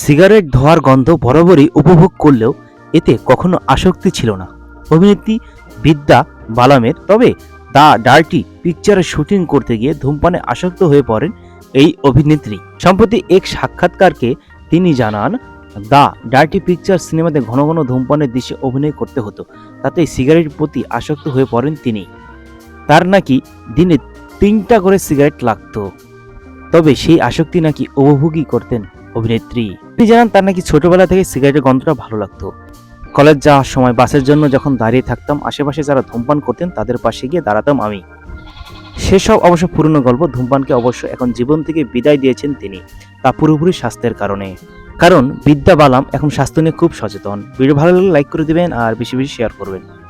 Cigarette ধোয়ার গন্ধ বরাবরই উপভোগ করলেও এতে কখনো আসক্তি ছিল না। অভিনেত্রী বিদ্যা বালামের, তবে দা ডার্টি পিকচারের শুটিং করতে গিয়ে ধূমপানে আসক্ত হয়ে পড়েন এই অভিনেত্রী। সম্প্রতি এক সাক্ষাৎকারকে তিনি জানান দ্য ডার্টি পিকচার সিনেমাতে ঘন ঘন ধূমপানের দৃশ্যে অভিনয় করতে হতো, তাতে সিগারেটের প্রতি আসক্ত হয়ে পড়েন তিনি। তার নাকি দিনে তিনটা করে সিগারেট লাগতো। তবে সেই আসক্তি নাকি উপভোগই করতেন অভিনেত্রী। তিনি জানান, তার নাকি ছোটবেলা থেকে সিগারেটের গন্ধটা ভালো লাগতো। কলেজ যাওয়ার সময় বাসের জন্য যখন দাঁড়িয়ে থাকতাম, আশেপাশে যারা ধূমপান করতেন, তাদের পাশে গিয়ে দাঁড়াতাম আমি। সেসব অবশ্য পুরনো গল্প ধূমপানকে অবশ্য এখন জীবন থেকে বিদায় দিয়েছেন তিনি, তা পুরোপুরি স্বাস্থ্যের কারণে। কারণ বিদ্যা বালাম এখন স্বাস্থ্য নিয়ে খুব সচেতন। ভিডিও ভালো লাগলে লাইক করে দিবেন আর বেশি বেশি শেয়ার করবেন।